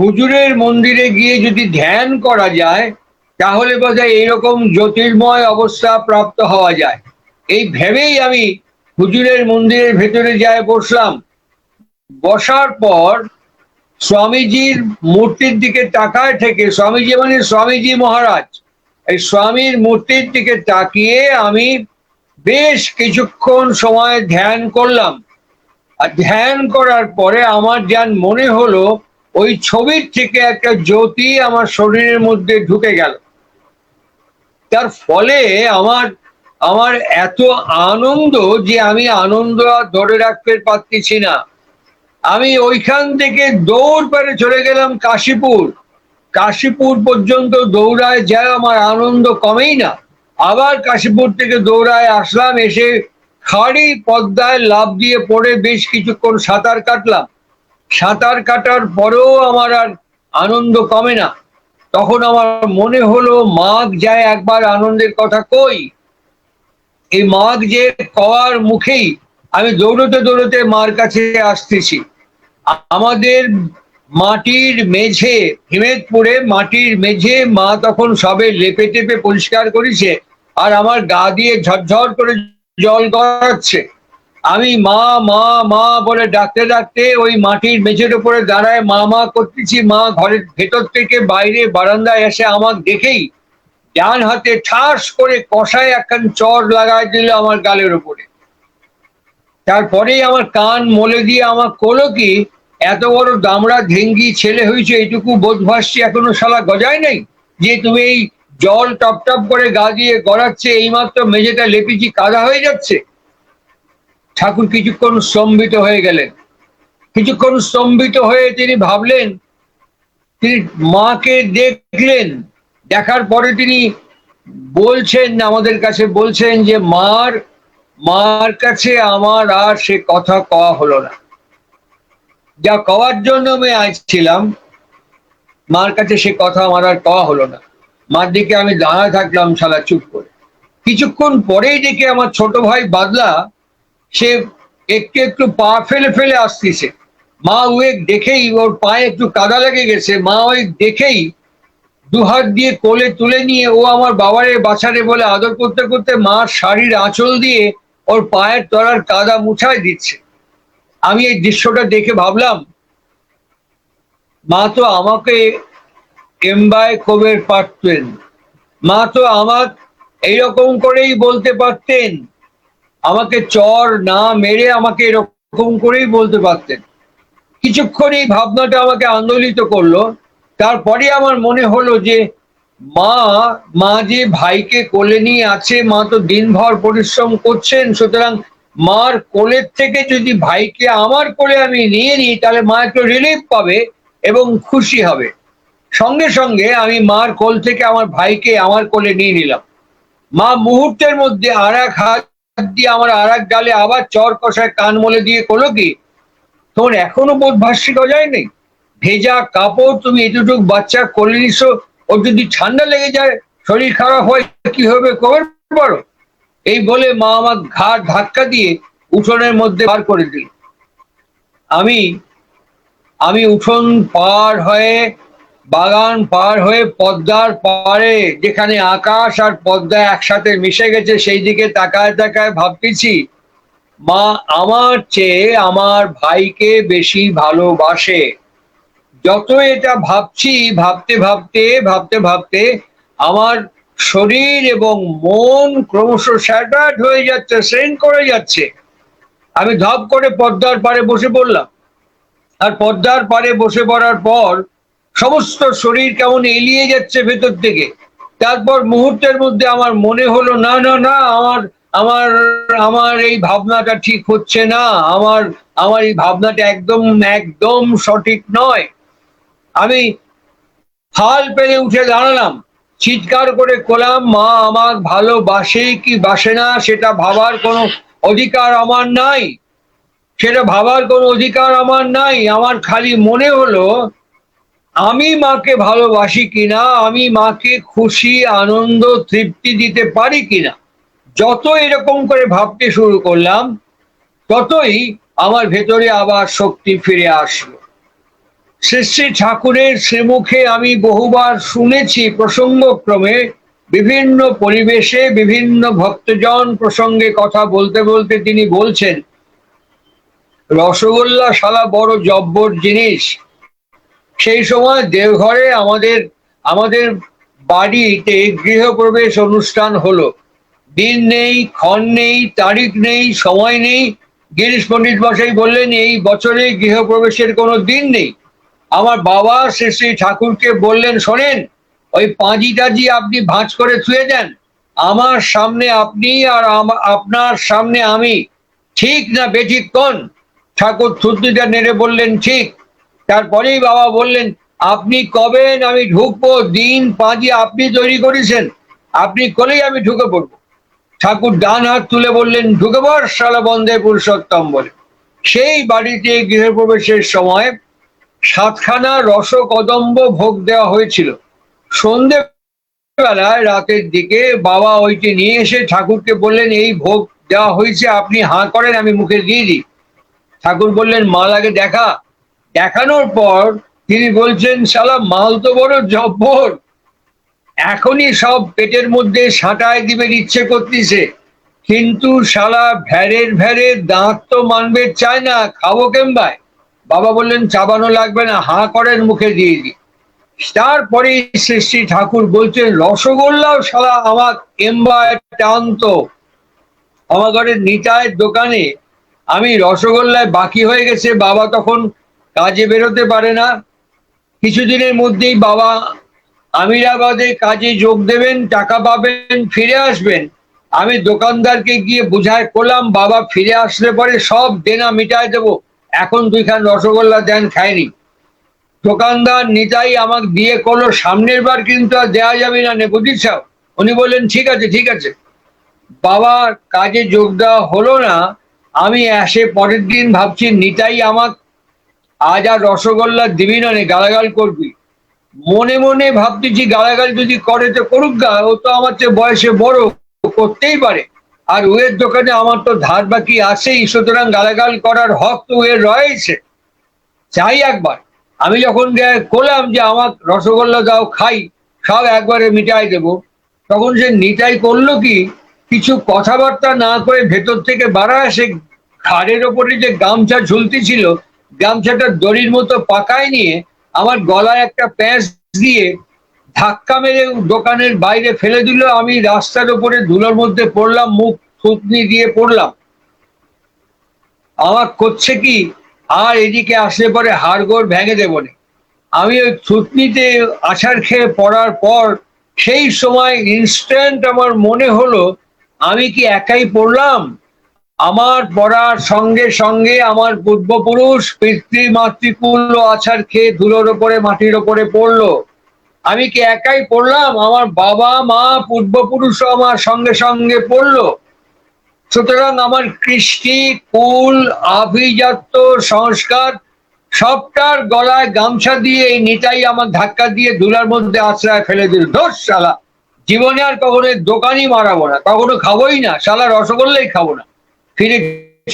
হুজুরের মন্দিরে গিয়ে যদি ধ্যান করা যায়, তাহলে বোধহয় এইরকম জ্যোতির্ময় অবস্থা প্রাপ্ত হওয়া যায়। এই ভেবেই আমি হুজুরের মন্দিরের ভেতরে যায় বসলাম। বসার পর স্বামীজির মূর্তির দিকে তাকায় থেকে স্বামীজি মানে স্বামীজি মহারাজ, এই স্বামীর মূর্তির দিকে তাকিয়ে আমি বেশ কিছুক্ষণ সময় ধ্যান করলাম। আর ধ্যান করার পরে আমার যান মনে হলো ওই ছবির থেকে একটা জ্যোতি আমার শরীরের মধ্যে ঢুকে গেল। তার ফলে আমার আমার এত আনন্দ যে আমি আনন্দ আর ধরে রাখতে পারতেছি না। আমি ওইখান থেকে দৌড় পেরে চলে গেলাম কাশীপুর। কাশীপুর পর্যন্ত দৌড়ায় যায় আমার আনন্দ কমেই না। আবার কাশীপুর থেকে দৌড়ায় আসলাম, এসে খাড়ি পদ্মায় লাভ দিয়ে পড়ে বেশ কিছুক্ষণ সাঁতার কাটলাম। সাঁতার কাটার পরেও আমার আর আনন্দ কমে না। তখন আমার মনে হলো, মাঘ যায় একবার আনন্দের কথা কই? এই মাঘ যে কওয়ার মুখেই আমি দৌড়তে দৌড়তে মার কাছে আসতেছি। আমাদের মাটির মেঝে, হিমেদপুরে মাটির মেঝে মা তখন সবে লেপে টেপে পরিষ্কার করেছে আর আমার গা দিয়ে ঝরঝর করে জল গড়াচ্ছে। আমি মা মা মা বলে ডাকতে ডাকতে ওই মাটির মেঝের উপরে দাঁড়ায় মা মা করতেছি। মা ঘরের ভেতর থেকে বাইরে বারান্দায় এসে আমার দেখেই ডান হাতে ঠাস করে কষায় একখান চর লাগাই দিল আমার গালের উপরে। তারপরেই আমার কান মলে দিয়ে আমার কোলো কি, এত বড় দামড়া ঘেঙ্গি ছেলে হয়েছে এইটুকু বোধ ভাসছি এখনও শালা গজায় নাই? যে তুমি এই জল টপ টপ করে গা দিয়ে গড়াচ্ছে, এইমাত্র মেঝেটা লেপিছি, কাদা হয়ে যাচ্ছে? ঠাকুর কিছুক্ষণ স্তম্ভিত হয়ে গেলেন। কিছুক্ষণ স্তম্ভিত হয়ে তিনি ভাবলেন, তিনি মাকে দেখলেন। দেখার পরে তিনি বলছেন, আমাদের কাছে বলছেন যে, মার মার কাছে আমার আর সে কথা কওয়া হলো না। যা কওয়ার জন্য আমি আসছিলাম, মার কাছে সে কথা আমার আর কওয়া হলো না। মার দিকে আমি দাঁড়ায় থাকলাম শালা চুপ করে। কিছুক্ষণ পরেই দেখে আমার ছোট ভাই বাদলা সে একটু একটু পা ফেলে ফেলে আসতেছে। মা ওই দেখেই, ওর পায়ে একটু কাদা লেগে গেছে। মা ওই দেখেই দুহাত দিয়ে কোলে তুলে নিয়ে ও আমার বাবারে বাছারে বলে আদর করতে করতে মার শাড়ির আঁচল দিয়ে ওর পায়ের তলার কাদা মুছায় দিচ্ছে। আমি এই দৃশ্যটা দেখে ভাবলাম, মা তো আমাকে এমবায় কবের পারতেন মা তো আমার এইরকম করেই বলতে পারতেন। আমাকে চর না মেরে আমাকে এরকম করেই বলতে পারতেন। কিছুক্ষণ এই ভাবনাটা আমাকে আন্দোলিত করল। তারপরে আমার মনে হলো যে, মা মা যে ভাইকে কোলে নিয়ে আছে, মা তো দিনভর পরিশ্রম করছেন, সুতরাং মার কোলের থেকে যদি ভাইকে আমার কোলে আমি নিয়ে নিই, তাহলে মা একটু রিলিফ পাবে এবং খুশি হবে। সঙ্গে সঙ্গে আমি মার কোল থেকে আমার ভাইকে আমার কোলে নিয়ে নিলাম। মা মুহূর্তের মধ্যে আর এক হাত দিয়ে আমার আর এক গালে আবার চর কষায় কান মলে দিয়ে করল কি? তোমার এখনও বোধ নেই ভেজা কাপড় তুমি এতটুকু বাচ্চা কোলে নিছো যদি ঠান্ডা লেগে যায়, শরীর খারাপ হয়, কি হবে পারো এই বলে মা আমার ঘাট ধাক্কা দিয়ে উঠোনের মধ্যে বার করে দিল। আমি আমি উঠোন পার হয়ে বাগান পার হয়ে পদ্মার পাড়ে, যেখানে আকাশ আর পদ্মা একসাথে মিশে গেছে, সেই দিকে তাকায় তাকায় ভাবতেছি, মা আমার চেয়ে আমার ভাইকে বেশি ভালোবাসে। যত এটা ভাবছি, ভাবতে ভাবতে ভাবতে ভাবতে আমার শরীর এবং মন ক্রমশ স্যাটার্ড হয়ে যাচ্ছে, শ্রেণ করে যাচ্ছে। আমি ধপ করে পদ্মার পাড়ে বসে পড়লাম। আর পদ্মার পাড়ে বসে পড়ার পর সমস্ত শরীর কেমন এলিয়ে যাচ্ছে ভেতর থেকে। তারপর মুহূর্তের মধ্যে আমার মনে হলো, না না না, আমার আমার আমার এই ভাবনাটা ঠিক হচ্ছে না। আমার আমার এই ভাবনাটা একদম একদম সঠিক নয়। আমি হাল পেরে উঠে দাঁড়ালাম, চিৎকার করে কোলাম, মা, আমার ভালোবাসে কি বাসে না? সেটা ভাবার কোনো অধিকার আমার নাই। সেটা ভাবার কোনো অধিকার আমার নাই। আমার খালি মনে হলো আমি মাকে ভালোবাসি কিনা, আমি মাকে খুশি, আনন্দ, তৃপ্তি দিতে পারি কিনা যত এরকম করে ভাবতে শুরু করলাম, ততই আমার ভেতরে আবার শক্তি ফিরে আসলো। শ্রী শ্রী ঠাকুরের শ্রীমুখে আমি বহুবার শুনেছি প্রসঙ্গক্রমে বিভিন্ন পরিবেশে বিভিন্ন ভক্তজন প্রসঙ্গে কথা বলতে বলতে তিনি বলছেন, রসগোল্লা শালা বড় জব্বর জিনিস সেই সময় দেওঘরে আমাদের আমাদের বাড়িতে গৃহপ্রবেশ অনুষ্ঠান হলো। দিন নেই, ক্ষণ নেই, তারিখ নেই, সময় নেই। গিরিশ পণ্ডিত মশাই বললেন, এই বছরে গৃহপ্রবেশের কোনো দিন নেই। আমার বাবা শ্রী শ্রী ঠাকুরকে বললেন, শোনেন, ওই পাঁজি টাজি আপনি ভাঁজ করে থুয়ে দেন। আমার সামনে আপনি আর আপনার সামনে আমি। ঠিক না, বেঠিক কোন? ঠাকুর থুতনিটা নেড়ে বললেন, ঠিক তারপরেই বাবা বললেন, আপনি কবেন আমি ঢুকবো? দিন পাঁজি আপনি তৈরি করেছেন। আপনি করেই আমি ঢুকে পড়ব। ঠাকুর ডান হাত তুলে বললেন, ঢুকে পড় সালা বন্ধে পুরুষোত্তম বলে। সেই বাড়িতে গৃহপ্রবেশের সময় সাতখানা রসকদম্ব ভোগ দেওয়া হয়েছিল। সন্ধে বেলায় রাতের দিকে বাবা ওইটি নিয়ে এসে ঠাকুরকে বললেন, এই ভোগ দেওয়া হয়েছে আপনি হাঁ করেন, আমি মুখে দিয়ে দিই। ঠাকুর বললেন মাল আগে দেখা। দেখানোর পর তিনি বলছেন, শালা, মাল তো বড় জব্বর। এখনই সব পেটের মধ্যে সাঁটায় দিবেন, ইচ্ছে করতেছে। কিন্তু শালা, ভ্যারের ভ্যারে দাঁত তো মানবে চায় না, খাব কেমবায় বাবা বললেন, চাবানো লাগবে না, হাঁ করেন, মুখে দিয়ে দিই। তারপরে শ্রী ঠাকুর বলছেন, রসগোল্লাও শালা আমার এম্বায় টানতো। আমার ঘরের নিতায়ের দোকানে আমি রসগোল্লায় বাকি হয়ে গেছে, বাবা তখন কাজে বেরোতে পারে না। কিছুদিনের মধ্যেই বাবা আমিরাবাদে কাজে যোগ দেবেন, টাকা পাবেন, ফিরে আসবেন। আমি দোকানদারকে গিয়ে বুঝায় করলাম, বাবা ফিরে আসলে পরে সব দেনা মিটায় দেব। এখন দুইখান রসগোল্লা দেন খায়নি দোকানদার নিতাই আমাকে দিয়ে করল, সামনের বার কিন্তু আর দেওয়া যাবে না নে, বুঝিস উনি বললেন, ঠিক আছে ঠিক আছে। বাবার কাজে যোগ দেওয়া হলো না। আমি আসে পরের দিন ভাবছি, নিতাই আমাক আজ আর রসগোল্লা দিবি না নে গালাগাল করবি। মনে মনে ভাবতেছি গালাগাল যদি করে তো করুক গা, ও তো আমার চেয়ে বয়সে বড় করতেই পারে। আর ওয়ের দোকানে আমার তো ধার বাকি আছেই, সুতরাং গালাগাল করার হক তো ওয়ের রয়েছে চাই একবার, আমি যখন করলাম যে আমার রসগোল্লা দাও, খাই, সব একবারে মিটাই দেব। তখন সে নিটাই করল কি, কিছু কথাবার্তা না করে ভেতর থেকে বাড়া আসে ঘাড়ের ওপরে যে গামছা ঝুলতি ছিল গামছাটা দড়ির মতো পাকায় নিয়ে আমার গলায় একটা প্যাঁচ দিয়ে ধাক্কা মেরে দোকানের বাইরে ফেলে দিল। আমি রাস্তার উপরে ধুলোর মধ্যে পড়লাম, মুখ থুতনি দিয়ে পড়লাম। আমার করছে কি? আর এদিকে আসলে পরে হাড়গোড় ভেঙে দেব না। আমি ওই থুতনিতে আছাড় খেয়ে পড়ার পর সেই সময় ইনস্ট্যান্ট আমার মনে হলো, আমি কি একাই পড়লাম? আমার পড়ার সঙ্গে সঙ্গে আমার পূর্বপুরুষ পিতৃ, মাতৃকুল আছাড় খেয়ে ধুলোর ওপরে, মাটির ওপরে পড়ল। আমি কি একাই পড়লাম? আমার বাবা, মা পূর্বপুরুষও আমার সঙ্গে সঙ্গে পড়ল। সুতরাং আমার কৃষ্টি, কুল, আভিজাত্য, সংস্কার সবটার গলায় গামছা দিয়ে এই নিতাই আমার ধাক্কা দিয়ে ধুলার মধ্যে আশ্রয় ফেলে দিল। দোষ শালা! জীবনে আর কখনো দোকানই মারাবো না, কখনো খাবোই না, শালা রসগোল্লাই খাব না। ফিরে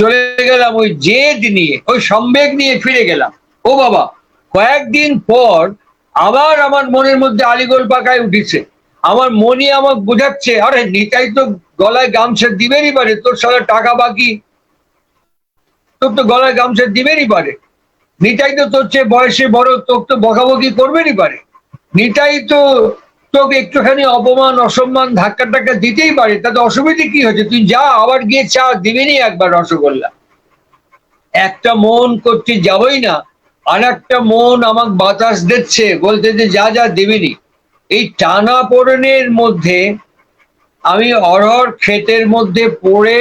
চলে গেলাম ওই জেদ নিয়ে, ওই সম্বেগ নিয়ে ফিরে গেলাম। ও বাবা, কয়েকদিন পর আবার আমার মনের মধ্যে আলিগোল পাকায় উঠেছে। আমার মনি আমার বোঝাচ্ছে, আরে নিতাই তো গলায় গামছা দিবেনই পারে, তোর সারা টাকা বাকি। তোর তো গলায় গামছা দিবেনই পারে। নিতাই তো তোর চেয়ে বয়সে বড় তোর তো বকাবকি করবেনই পারে। নিতাই তো তোকে একটুখানি অপমান, অসম্মান ধাক্কা টাক্কা দিতেই পারে। তাতে অসুবিধে কি হচ্ছে তুই যা, আবার গিয়ে চা দিবেনি একবার রসগোল্লা। একটা মন করতে যাবই না। আর একটা মন আমাকে বাতাস দিচ্ছে, বলতে যে যা যা দিবিনি এই টানা পড়নের মধ্যে আমি অরহর ক্ষেতের মধ্যে পড়ে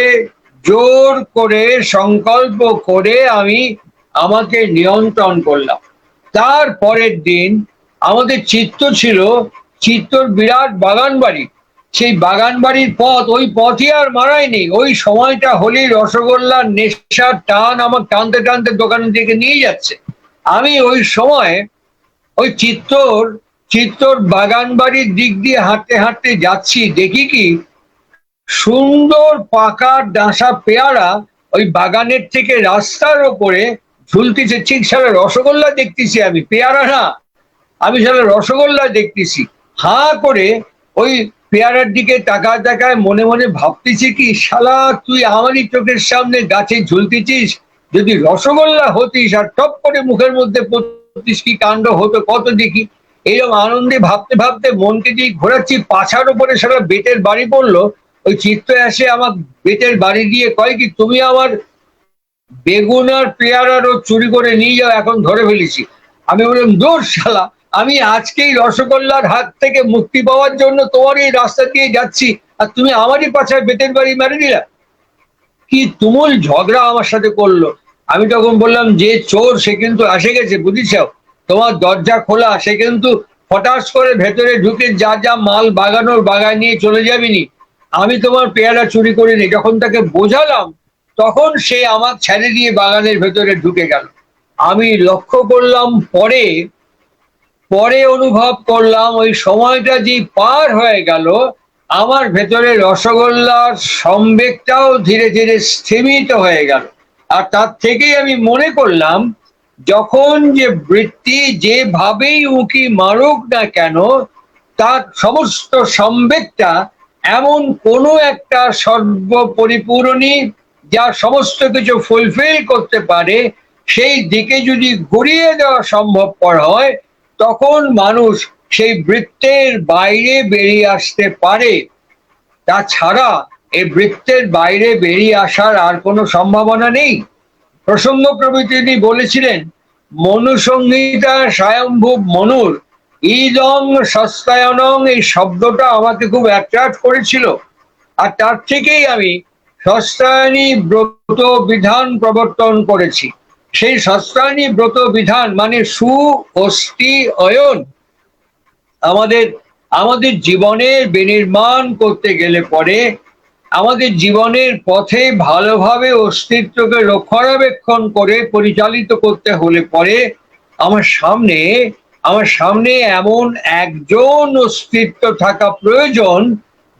জোর করে, সংকল্প করে আমি আমাকে নিয়ন্ত্রণ করলাম। তারপরের দিন আমাদের চিত্ত ছিল চিত্তর বিরাট বাগান বাড়ি সেই বাগান বাড়ির পথ ওই পথই আর মারায়নি ওই সময়টা হলি রসগোল্লার নেশার টান আমার টানতে টানতে দোকানের দিকে নিয়ে যাচ্ছে। আমি ওই সময় ওই চিত্তর চিত্তর বাগান বাড়ির দিক দিয়ে হাঁটতে হাঁটতে যাচ্ছি। দেখি কি? সুন্দর পাকা ডাঁসা পেয়ারা ওই বাগানের থেকে রাস্তার ওপরে ঝুলতেছে। ঠিক সারা রসগোল্লা দেখতেছি আমি। পেয়ারা না। আমি সারা রসগোল্লা দেখতেছি। হা করে ওই পেয়ারার দিকে তাকা তাকায় মনে মনে ভাবতেছি কি, শালা, তুই আমারই চোখের সামনে গাছে ঝুলতেছিস? যদি রসগোল্লা হতিস আর টপ করে মুখের মধ্যে পড়তিস কি কাণ্ড হতো কত দেখি? এইরকম আনন্দে ভাবতে ভাবতে মনকে দিয়ে ঘোরাচ্ছি পাছার উপরে সারা বেতের বাড়ি পড়ল, ওই চিত্ত এসে আমার বেতের বাড়ি দিয়ে কয় কি, তুমি আমার বেগুন আর পেয়ারারও চুরি করে নিয়ে যাও, এখন ধরে ফেলেছি। আমি বললাম, দূর শালা আমি আজকেই রসগোল্লার হাত থেকে মুক্তি পাওয়ার জন্য তোমার এই রাস্তা দিয়ে যাচ্ছি। আর তুমি আমারই পাছায় বেতের বাড়ি মেরে দিলা। কি তুমুল ঝগড়া আমার সাথে করল। আমি তখন বললাম, যে চোর সে কিন্তু এসে গেছে, বুঝিস তোমার দরজা খোলা, সে কিন্তু হঠাৎ করে ভেতরে ঢুকে যা যা মাল বাগানোর বাগায় নিয়ে চলে যাবিনি আমি তোমার পেয়ারা চুরি করিনি। যখন তাকে বোঝালাম, তখন সে আমার ছেড়ে দিয়ে বাগানের ভেতরে ঢুকে গেল। আমি লক্ষ্য করলাম পরে পরে অনুভব করলাম ওই সময়টা যে পার হয়ে গেল, আমার ভেতরে রসগোল্লার সম্বেগটাও ধীরে ধীরে স্থিমিত হয়ে গেল। আর তার থেকেই আমি মনে করলাম, যখন যে বৃত্তি যেভাবেই উঁকি মারুক না কেন, তার সমস্ত সম্বেগটা এমন কোনো একটা সর্বপরিপূরণী যা সমস্ত কিছু ফুলফিল করতে পারে, সেই দিকে যদি ঘুরিয়ে দেওয়া সম্ভবপর হয় তখন মানুষ সেই বৃত্তের বাইরে বেরিয়ে আসতে পারে। তাছাড়া এই বৃত্তের বাইরে বেরিয়ে আসার আর কোনো সম্ভাবনা নেই। প্রসঙ্গক্রমে তিনি বলেছিলেন, মনুসংহিতা স্বয়ম্ভুব মনুর, ইদং সস্তায়নং এই শব্দটা আমাকে খুব অ্যাট্রাক্ট করেছিল। আর তার থেকেই আমি সস্তায়নী ব্রত বিধান প্রবর্তন করেছি। সেই সস্তায়নী ব্রত বিধান মানে সু, অস্থি, অয়ন। আমাদের আমাদের জীবনের বিনির্মাণ করতে গেলে পরে আমাদের জীবনের পথে ভালোভাবে অস্তিত্বকে রক্ষণাবেক্ষণ করে পরিচালিত করতে হলে পরে আমার সামনে আমার সামনে এমন একজন অস্তিত্ব থাকা প্রয়োজন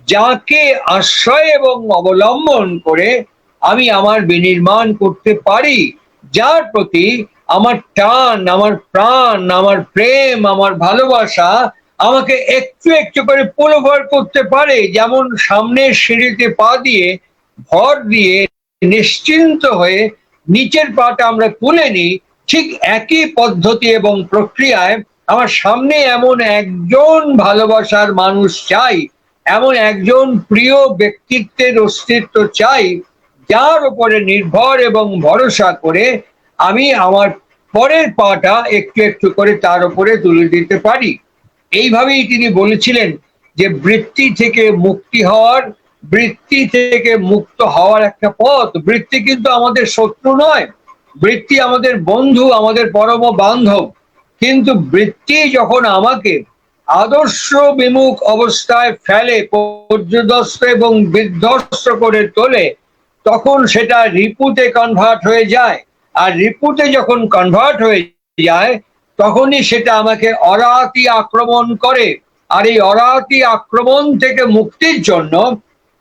যাকে আশ্রয় এবং অবলম্বন করে আমি আমার বিনির্মাণ করতে পারি। যার প্রতি আমার টান, আমার প্রাণ, আমার প্রেম, আমার ভালোবাসা আমাকে একটু একটু করে পুনর্ভর করতে পারে, যেমন সামনের সিঁড়িতে পা দিয়ে, ভর দিয়ে নিশ্চিন্ত হয়ে নিচের পাটা আমরা তুলে নিই, ঠিক একই পদ্ধতি এবং প্রক্রিয়ায় আমার সামনে এমন একজন ভালোবাসার মানুষ চাই, এমন একজন প্রিয় ব্যক্তিত্বের অস্তিত্ব চাই যার উপরে নির্ভর এবং ভরসা করে আমি আমার পরের পাটা একটু একটু করে তার উপরে তুলে দিতে পারি। এইভাবেই তিনি বলেছিলেন যে বৃত্তি থেকে মুক্তি হওয়ার, বৃত্তি থেকে মুক্ত হওয়ার একটা পথ। বৃত্তি কিন্তু আমাদের শত্রু নয়। বৃত্তি আমাদের বন্ধু, আমাদের পরম বান্ধব। কিন্তু বৃত্তি যখন আমাকে আদর্শ বিমুখ অবস্থায় ফেলে, পর্যদস্ত এবং বিধ্বস্ত করে তোলে তখন সেটা রিপুতে কনভার্ট হয়ে যায়। আর রিপুতে যখন কনভার্ট হয়ে যায়, তখনই সেটা আমাকে অরাতি আক্রমণ করে। আর এই অরাতি আক্রমণ থেকে মুক্তির জন্য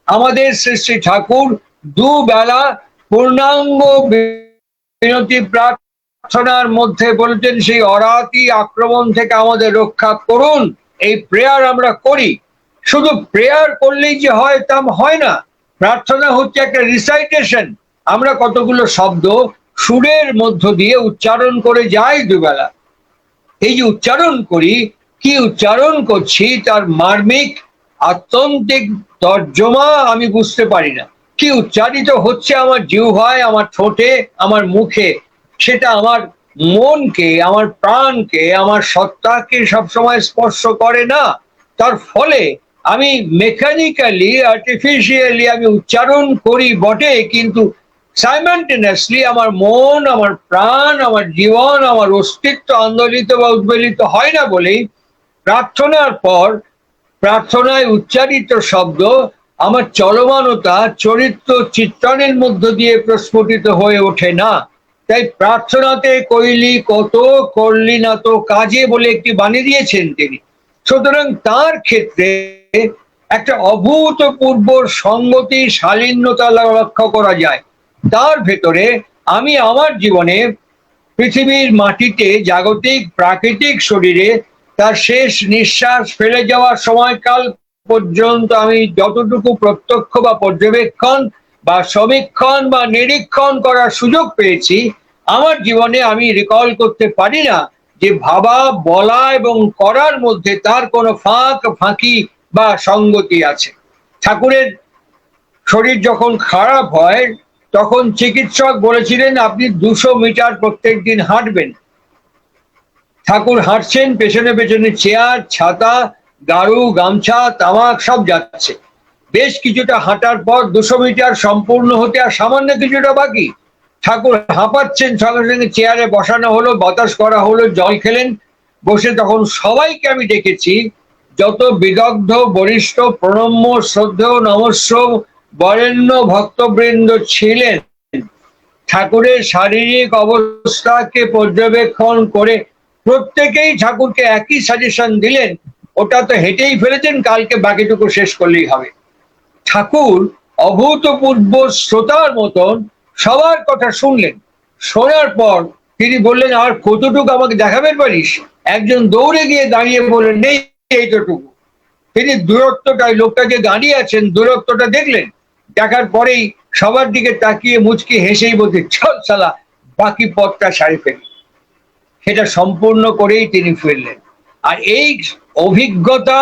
আমাদের শ্রী শ্রী ঠাকুর দুবেলা পূর্ণাঙ্গ বিনতি প্রার্থনার মধ্যে বলছেন সেই অরাতি আক্রমণ থেকে আমাদের রক্ষা করুন। এই প্রেয়ার আমরা করি। শুধু প্রেয়ার করলেই যে হয়, তা হয় না। প্রার্থনা হচ্ছে একটা রিসাইটেশন আমরা কতগুলো শব্দ সুরের মধ্য দিয়ে উচ্চারণ করে যাই দুবেলা। এই যে উচ্চারণ করি, কি উচ্চারণ করছি, তার মার্মিক, আত্যন্তিক তর্জমা আমি বুঝতে পারি না। কি উচ্চারিত হচ্ছে আমার জিহ্বায়, আমার ঠোঁটে, আমার মুখে? সেটা আমার মনকে, আমার প্রাণকে, আমার সত্তাকে সবসময় স্পর্শ করে না। তার ফলে আমি মেকানিক্যালি আর্টিফিশিয়ালি আমি উচ্চারণ করি বটে, কিন্তু সাইমান্টেনিয়াসলি আমার মন, আমার প্রাণ, আমার জীবন, আমার অস্তিত্ব আন্দোলিত বা উদ্বেলিত হয় না বলেই প্রার্থনার পর প্রার্থনায় উচ্চারিত শব্দ আমার চলমানতা, চরিত্র, চিত্রণের মধ্য দিয়ে প্রস্ফুটিত হয়ে ওঠে না। তাই প্রার্থনাতে কইলি কত করলি না তো কাজে বলে একটি বানিয়ে দিয়েছেন তিনি। সুতরাং তার ক্ষেত্রে একটা অভূতপূর্ব সঙ্গতি শালীন্যতা লক্ষ্য করা যায়। তার ভেতরে আমি আমার জীবনে পৃথিবীর মাটিতে জাগতিক প্রাকৃতিক শরীরে তার শেষ নিঃশ্বাস ফেলে যাওয়ার সময়কাল পর্যন্ত আমি যতটুকু প্রত্যক্ষ বা পর্যবেক্ষণ বা সমীক্ষণ বা নিরীক্ষণ করার সুযোগ পেয়েছি, আমার জীবনে আমি রিকল করতে পারি না যে ভাবা, বলা এবং করার মধ্যে তার কোনো ফাঁক ফাঁকি বা সঙ্গতি আছে। ঠাকুরের শরীর যখন খারাপ হয়, তখন চিকিৎসক বলেছিলেন, আপনি দুশো মিটার প্রত্যেক দিন হাঁটবেন। ঠাকুর হাঁটছেন, পেছনে পেছনে চেয়ার, ছাতা গাড়ু গামছা, তামাক সব যাচ্ছে। বেশ কিছুটা হাঁটার পর দুশো মিটার সম্পূর্ণ হতে আর সামান্য কিছুটা বাকি। ঠাকুর হাঁপাচ্ছেন, সঙ্গে সঙ্গে চেয়ারে বসানো হলো, বাতাস করা হলো, জল খেলেন। বসে তখন সবাইকে আমি দেখেছি যত বিদগ্ধ, বরিষ্ঠ, প্রণম্য, শ্রদ্ধেয়, নমস্য, বরেণ্য ভক্তবৃন্দ ছিলেন, ঠাকুরের শারীরিক অবস্থাকে পর্যবেক্ষণ করে প্রত্যেকেই ঠাকুরকে একই সাজেশন দিলেন, ওটা তো হেঁটেই ফেলেছেন, কালকে বাকিটুকু শেষ করলেই হবে। ঠাকুর অভূতপূর্ব শ্রোতার মতন সবার কথা শুনলেন। শোনার পর তিনি বললেন, আর কতটুকু আমাকে দেখাবেন পারিস একজন দৌড়ে গিয়ে দাঁড়িয়ে বললেন, নেই এইটুকু তিনি দূরত্বটায় লোকটা যে দাঁড়িয়ে আছেন দূরত্বটা দেখলেন। দেখার পরেই সবার দিকে তাকিয়ে মুচকি হেসেই বলতে সালা বাকি পথটা সারি ফেলি। সেটা সম্পূর্ণ করেই তিনি ফিরলেন। আর এই অভিজ্ঞতা,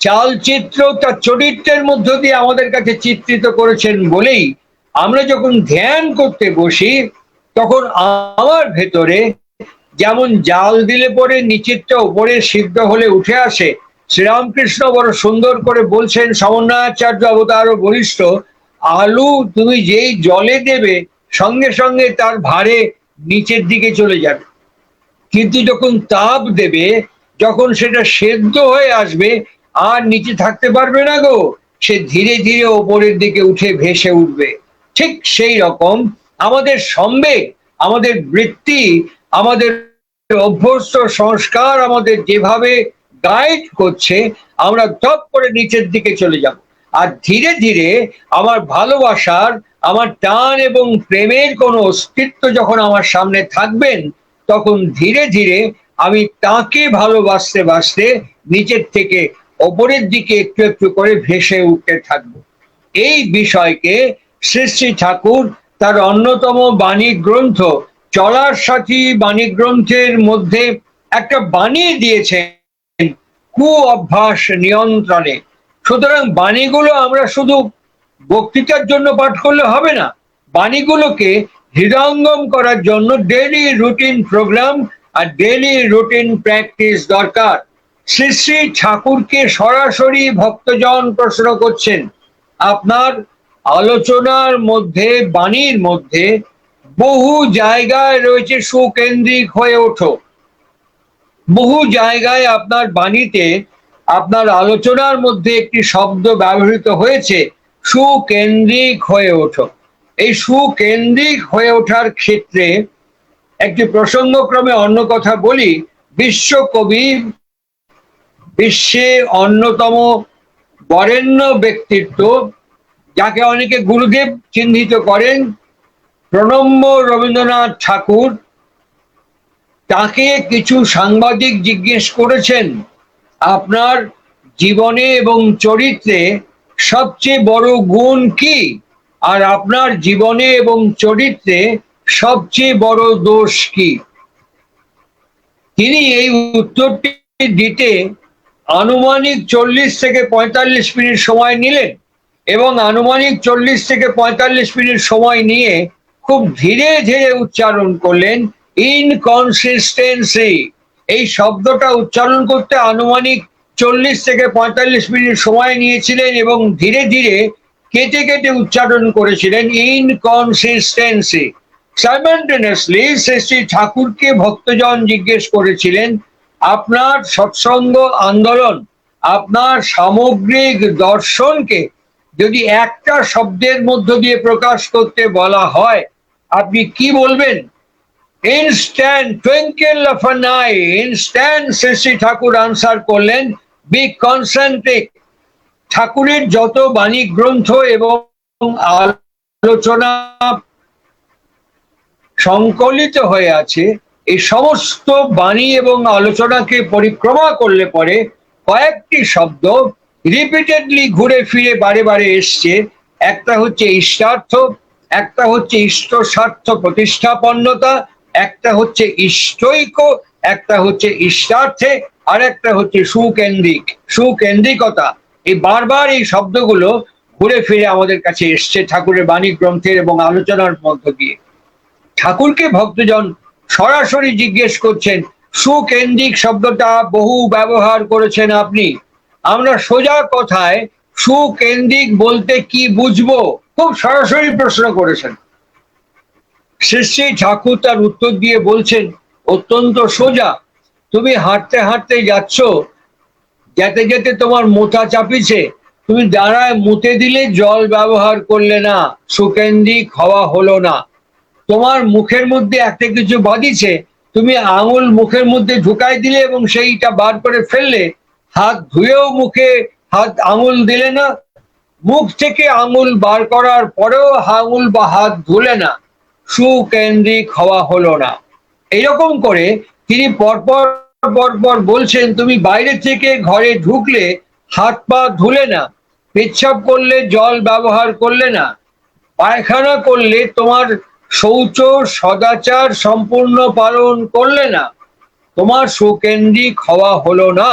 চালচিত্র, তার চরিত্রের মধ্য দিয়ে আমাদের কাছে চিত্রিত করেছেন বলেই আমরা যখন ধ্যান করতে বসি, তখন আমার ভেতরে যেমন জাল দিলে পরে নিচেরটা উপরে সিদ্ধ হলে উঠে আসে। শ্রীরামকৃষ্ণ বড় সুন্দর করে বলছেন, সমন্বয়াচার্য অবতার বরিষ্ঠ আলু তুমি যেই জলে দেবে, সঙ্গে সঙ্গে তার ভারে নিচের দিকে চলে যাবে। কিন্তু যখন তাপ দেবে, যখন সেটা সেদ্ধ হয়ে আসবে, আর নিচে থাকতে পারবে না গো, সে ধীরে ধীরে ওপরের দিকে উঠে ভেসে উঠবে। ঠিক সেই রকম আমাদের সম্বেগ, আমাদের বৃত্তি আমাদের অভ্যস্ত সংস্কার আমাদের যেভাবে গাইড করছে, আমরা টপ করে নিচের দিকে চলে যাব। আর ধীরে ধীরে আমার ভালোবাসার, আমার টান এবং প্রেমের কোনো অস্তিত্ব যখন আমার সামনে থাকবেন, তখন ধীরে ধীরে আমি তাকে ভালোবাসতে বাসতে নিচের থেকে ওপরের দিকে একটু একটু করে ভেসে উঠতে থাকব। এই বিষয়কে শ্রী শ্রী ঠাকুর তার অন্যতম বাণী গ্রন্থ চলার সাথী বাণী গ্রন্থের মধ্যে একটা বাণী দিয়েছেন কু অভ্যাস নিয়ন্ত্রণে। সুতরাং বাণীগুলো আমরা শুধু বক্তৃতার জন্য পাঠ করলে হবে না, বাণীগুলোকে হৃদয়ঙ্গম করার জন্য ডেলি রুটিন প্রোগ্রাম আর ডেলি রুটিন প্র্যাকটিস দরকার। শ্রী শ্রী ঠাকুরকে সরাসরি ভক্তজন প্রশ্ন করছেন, আপনার আলোচনার মধ্যে, বাণীর মধ্যে বহু জায়গায় রয়েছে সুকেন্দ্রিক হয়ে ওঠো। বহু জায়গায় আপনার বাণীতে, আপনার আলোচনার মধ্যে একটি শব্দ ব্যবহৃত হয়েছে, সুকেন্দ্রিক হয়ে ওঠো। এই সুকেন্দ্রিক হয়ে ওঠার ক্ষেত্রে একটি প্রসঙ্গক্রমে অন্য কথা বলি, বিশ্বকবি বিশ্বে অন্যতম বরেণ্য ব্যক্তিত্ব, যাকে অনেকে গুরুদেব চিহ্নিত করেন প্রণম্য রবীন্দ্রনাথ ঠাকুর তাকে কিছু সাংবাদিক জিজ্ঞেস করেছেন, আপনার জীবনে এবং চরিত্রে সবচেয়ে বড় গুণ কি? আর আপনার জীবনে এবং চরিত্রে সবচেয়ে বড় দোষ কি? তিনি এই উত্তরটি দিতে আনুমানিক চল্লিশ থেকে পঁয়তাল্লিশ মিনিট সময় নিলেন এবং আনুমানিক চল্লিশ থেকে পঁয়তাল্লিশ মিনিট সময় নিয়ে খুব ধীরে ধীরে উচ্চারণ করলেন, ইনকনসিস্টেন্সি এই শব্দটা উচ্চারণ করতে আনুমানিক চল্লিশ থেকে পঁয়তাল্লিশ মিনিট সময় নিয়েছিলেন এবং ধীরে ধীরে কেটে কেটে উচ্চারণ করেছিলেন, ইনকনসিস্টেন্সি সাইমান্টেনিয়াসলি শ্রী ঠাকুরকে ভক্তজন জিজ্ঞেস করেছিলেন, আপনার সৎসঙ্গ আন্দোলন, আপনার সামগ্রিক দর্শনকে যদি একটা শব্দের মধ্য দিয়ে প্রকাশ করতে বলা হয় আপনি কি বলবেন? Instant twinkle of an eye instant Shri Thakur answer করলেন বি কনসেন্ট্রিক ঠাকুরের যত বাণী গ্রন্থ এবং আলোচনা সংকলিত হয়ে আছে, এই সমস্ত বাণী এবং আলোচনাকে পরিক্রমা করলে পরে কয়েকটি শব্দ রিপিটেডলি ঘুরে ফিরে বারে বারে এসছে। একটা হচ্ছে ইষ্টার্থ একটা হচ্ছে ইষ্ট স্বার্থ প্রতিষ্ঠাপন্নতা, একটা হচ্ছে ইষ্টৈক, একটা হচ্ছে ইষ্টার্থে, আর একটা হচ্ছে সুকেন্দ্রিক, সুকেন্দ্রিকতা। এই বারবার এই শব্দগুলো ঘুরে ফিরে আমাদের কাছে এসছে ঠাকুরের বাণী গ্রন্থের এবং আলোচনার মধ্য দিয়ে। ঠাকুরকে ভক্তজন সরাসরি জিজ্ঞেস করছেন, সুকেন্দ্রিক শব্দটা বহু ব্যবহার করেছেন আপনি? আমরা সোজা কথায় সুকেন্দ্রিক বলতে কি বুঝব? খুব সরাসরি প্রশ্ন করেছেন। শ্রী ঠাকুর তার উত্তর দিয়ে বলছেন, অত্যন্ত সোজা। তুমি হাঁটতে হাঁটতে যাচ্ছ, যেতে যেতে তোমার মোথা চাপিছে। তুমি দাঁড়ায় মুতে দিলে জল ব্যবহার করলে না, সুকেন্দ্রিক হওয়া হলো না। তোমার মুখের মধ্যে একটা কিছু বাঁধিছে, তুমি আঙুল মুখের মধ্যে ঢুকাই দিলে এবং সেইটা বার করে ফেললে, হাত ধুয়েও মুখে হাত আঙুল দিলে না মুখ থেকে আঙুল বার করার পরেও আঙুল বা হাত ধুলে না, সুকেন্দ্রিক হওয়া হলো না। এরকম করে তিনি পরপর পরপর বলছেন, তুমি বাইরে থেকে ঘরে ঢুকলে হাত পা ধুলে না, পেচ্ছাপ করলে, জল ব্যবহার করলে না, পায়খানা করলে তোমার শৌচ সদাচার সম্পূর্ণ পালন করলে না, তোমার সুকেন্দ্রিক হওয়া হলো না।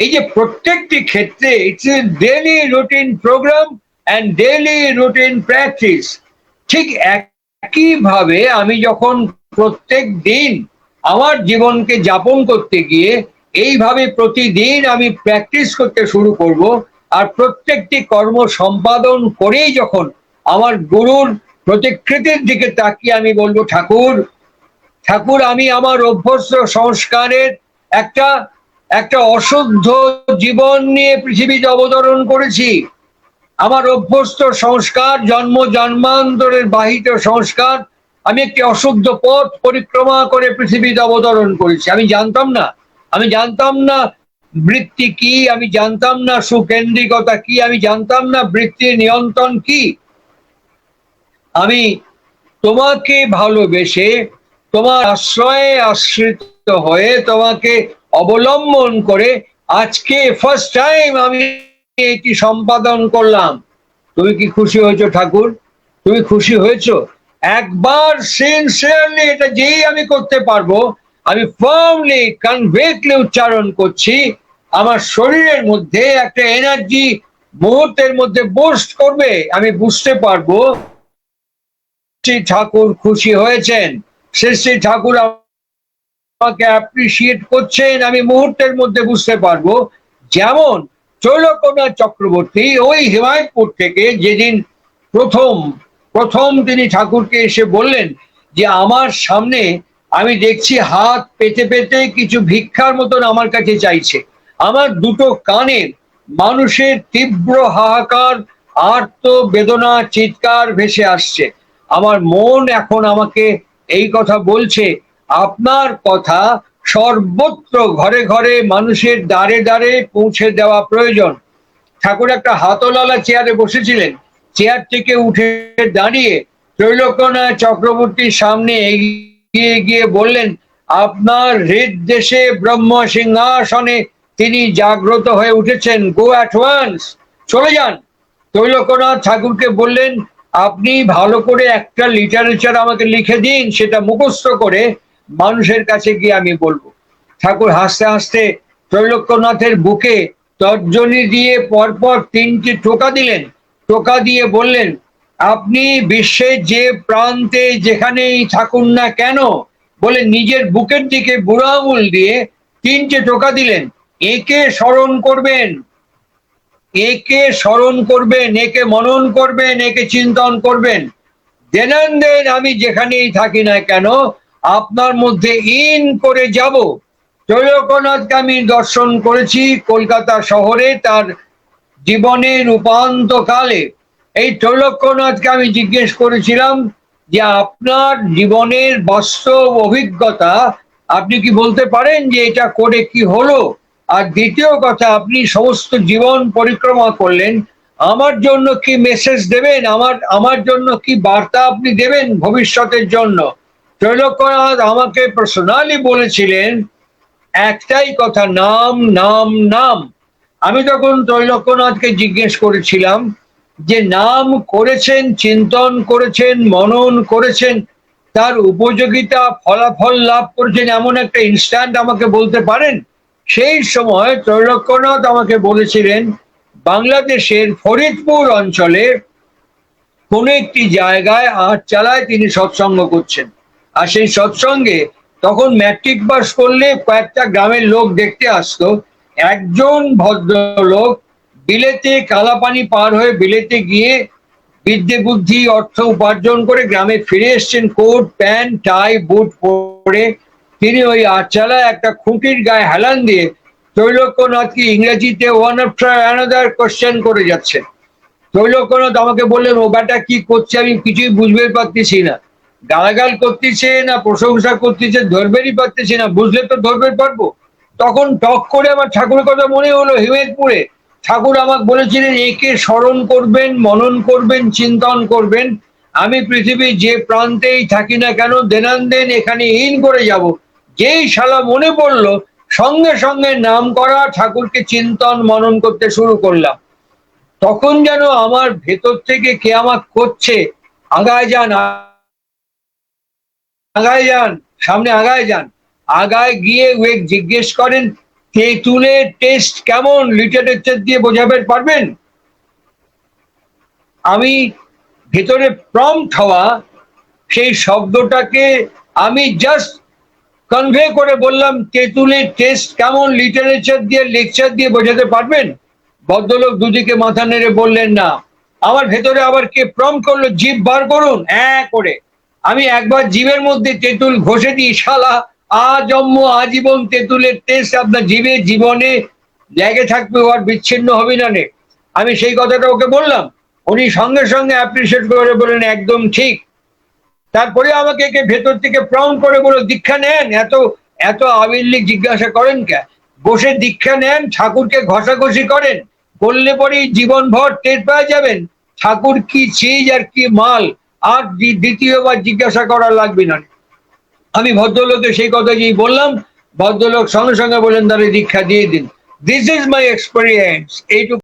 এই যে প্রত্যেকটি ক্ষেত্রে it's a daily routine program and daily routine practice ঠিক একইভাবে আমি যখন প্রত্যেক দিন আমার জীবনকে যাপন করতে গিয়ে এইভাবে প্রতিদিন আমি প্র্যাকটিস করতে শুরু করব আর প্রত্যেকটি কর্ম সম্পাদন করেই যখন আমার গুরুর প্রতিকৃতির দিকে তাকিয়ে আমি বলব, ঠাকুর ঠাকুর, আমি আমার অভ্যস্ত সংস্কারের একটা একটা অশুদ্ধ জীবন নিয়ে পৃথিবীতে অবতরণ করেছি। আমার অভ্যস্ত সংস্কার, জন্ম, জন্মান্তরের বাহিত সংস্কার, আমি একটি অশুদ্ধ পথ পরিক্রমা করে পৃথিবীতে অবতরণ করেছি। আমি জানতাম না। আমি জানতাম না বৃত্তি কি, আমি জানতাম না সুকেন্দ্রিকতা কি, আমি জানতাম না বৃত্তির নিয়ন্ত্রণ কি। আমি তোমাকে ভালোবেসে তোমার আশ্রয়ে আশ্রিত হয়ে তোমাকে অবলম্বন করে আজকে ফার্স্ট টাইম আমি এটি সম্পাদন করলাম। তুমি কি খুশি হয়েছো ঠাকুর? তুমি খুশি হয়েছো? একবার সিনসিয়ারলি এটা যেই আমি করতে পারব, আমি ফার্মলি কনভেক্টলি উচ্চারণ করছি, আমার শরীরের মধ্যে একটা এনার্জি মুহূর্তের মধ্যে বুস্ট করবে, আমি বুঝতে পারব। ঠাকুর খুশি হয়েছেন। শ্রী ঠাকুর আমাকে অ্যাপ্রিসিয়েট করছেন, আমি মুহূর্তের মধ্যে বুঝতে পারব। যেমন চৈলকনাথ চক্রবর্তী ওই হিমায়তপুর থেকে যেদিন প্রথম প্রথম তিনি ঠাকুরকে এসে বললেন যে, আমার সামনে আমি দেখছি হাত পেতে পেতে কিছু ভিক্ষার মতন আমার কাছে চাইছে। আমার দুটো কানে মানুষের তীব্র হাহাকার, আর্ত বেদনা, চিৎকার ভেসে আসছে। আমার মন এখন আমাকে এই কথা বলছে আপনার কথা সর্বত্র ঘরে ঘরে মানুষের দ্বারে দ্বারে পৌঁছে দেওয়া প্রয়োজন। ঠাকুর একটা হাতলালা চেয়ারে বসেছিলেন। চেয়ার থেকে উঠে দাঁড়িয়ে ত্রৈলোক্যনাথ চক্রবর্তীর সামনে এগিয়ে গিয়ে বললেন, আপনার হৃদ দেশে ব্রহ্ম সিংহাসনে তিনি জাগ্রত হয়ে উঠেছেন। গো অ্যাট ওয়ান্স চলে যান। ত্রৈলোক্যনাথ ঠাকুরকে বললেন, আপনি ভালো করে একটা লিটারেচার আমাকে লিখে দিন, সেটা মুখস্থ করে মানুষের কাছে গিয়ে আমি বলব। ঠাকুর হাসতে হাসতে ত্রৈলোক্যনাথের বুকে তর্জনী দিয়ে পরপর তিনটি টোকা দিলেন। টোকা দিয়ে বললেন, আপনি বিশ্বের যে প্রান্তে যেখানেই থাকুন না কেন? বলে নিজের বুকের দিকে বুড়ো আঙুল দিয়ে তিনটে টোকা দিলেন। একে স্মরণ করবেন, একে স্মরণ করবেন, একে মনন করবেন, একে চিন্তন করবেন। দেনান দেন আমি যেখানেই থাকি না কেন আপনার মধ্যে ইন করে যাব। ত্রৈলোকনাথকে আমি দর্শন করেছি কলকাতা শহরে তার জীবনের রূপান্ত কালে এই ত্রৈলোক্যনাথকে আমি জিজ্ঞেস করেছিলাম যে আপনার জীবনের বাস্তব অভিজ্ঞতা আপনি কি বলতে পারেন যে এটা করে কি হলো? আর দ্বিতীয় কথা, আপনি সমস্ত জীবন পরিক্রমা করলেন। আমার জন্য কি মেসেজ দেবেন? আমার আমার জন্য কি বার্তা আপনি দেবেন ভবিষ্যতের জন্য? ত্রৈলোক্যনাথ আমাকে পার্সোনালি বলেছিলেন, একটাই কথা, নাম নাম নাম। আমি তখন ত্রৈলোক্যনাথকে জিজ্ঞেস করেছিলাম যে, নাম করেছেন, চিন্তন করেছেন, মনন করেছেন, তার উপযোগিতা, ফলাফল লাভ করেছেন এমন একটা ইনস্ট্যান্ট আমাকে বলতে পারেন? সেই সময় ত্রৈলোক্যনাথ আমাকে বলেছিলেন, বাংলাদেশের ফরিদপুর অঞ্চলে কোন একটি জায়গায় আট চালায় তিনি সৎসঙ্গ করছেন। আর সেই সৎসঙ্গে তখন ম্যাট্রিক পাস করলে কয়েকটা গ্রামের লোক দেখতে আসতো। একজন ভদ্রলোক বিলেতে কালাপানি পার হয়ে বিলেতে গিয়ে বিদ্যে বুদ্ধি, অর্থ উপার্জন করে গ্রামে ফিরে এসছেন। কোট, প্যান্ট, টাই, বুট পরে তিনি ওই আটচালায় একটা খুঁটির গায়ে হেলান দিয়ে ত্রৈলোক্যনাথকে ইংরেজিতে ওয়ান আফটার অ্যানাদার কোশ্চেন করে যাচ্ছেন। ত্রৈলোক্যনাথ আমাকে বললেন, ও ব্যাটা কি করছে? আমি কিছুই বুঝবে পারতেছি না। গালাগাল করতেছে না, প্রশংসা করতেছে ধরবেরই পারতেছে না, বুঝলে তো ধরবে পারব। তখন টক করে আমার ঠাকুরের কথা মনে হলো হিমেদপুরে ঠাকুর আমাকে বলেছিলেন, একে স্মরণ করবেন, মনন করবেন, চিন্তন করবেন। আমি পৃথিবীর যে প্রান্তেই থাকি না কেন, দেনান্দেন এখানে ইন করে যাব। যেই শালা মনে পড়ল, সঙ্গে সঙ্গে নাম করা ঠাকুরকে চিন্তন মনন করতে শুরু করলাম। তখন যেন আমার ভেতর থেকে কে আমাকে করছে, আগায় যান আগায় যান, সামনে আগায় যান। আগায় গিয়ে ওয়েক জিজ্ঞেস করেন, তেঁতুলের টেস্ট কেমন? লিটারেচার দিয়ে বোঝাবেন, পারবেন? আমি ভেতরে প্রম্পট হওয়া সেই শব্দটাকে আমি জাস্ট কনভে করে বললাম, তেঁতুলের টেস্ট কেমন? লিটারেচার দিয়ে লেকচার দিয়ে বোঝাতে পারবেন? ভদ্রলোক দুদিকে মাথা নেড়ে বললেন, না। আমার ভেতরে আবার কে প্রম করল? জীব বার করুন হ্যাঁ করে। আমি একবার জীবের মধ্যে তেঁতুল ঘষে দিই শালা আজম্ম আজীবন তেঁতুলের টেস্ট আপনার জীবে জীবনে লেগে থাকবে আর বিচ্ছিন্ন হবে না নে। আমি সেই কথাটা ওকে বললাম। উনি সঙ্গে সঙ্গে অ্যাপ্রিসিয়েট করে বলেন একদম ঠিক। তারপরে আমাকে একে ভেতর থেকে প্রম করে বলো দীক্ষা নেন। এত এত আবিল্লিক জিজ্ঞাসা করেন কে? বসে দীক্ষা নেন, ঠাকুরকে ঘষাঘষি করেন। করলে পরেই জীবনভর টের পাওয়া যাবেন। ঠাকুর কি চিজ আর কি মাল। আর দ্বিতীয়বার জিজ্ঞাসা করা লাগবে না। আমি ভদ্রলোকে সেই কথা যেই বললাম, ভদ্রলোক সঙ্গে সঙ্গে বলেন তাহলে দীক্ষা দিয়ে দিন। দিস ইজ মাই এক্সপিরিয়েন্স এইটুকু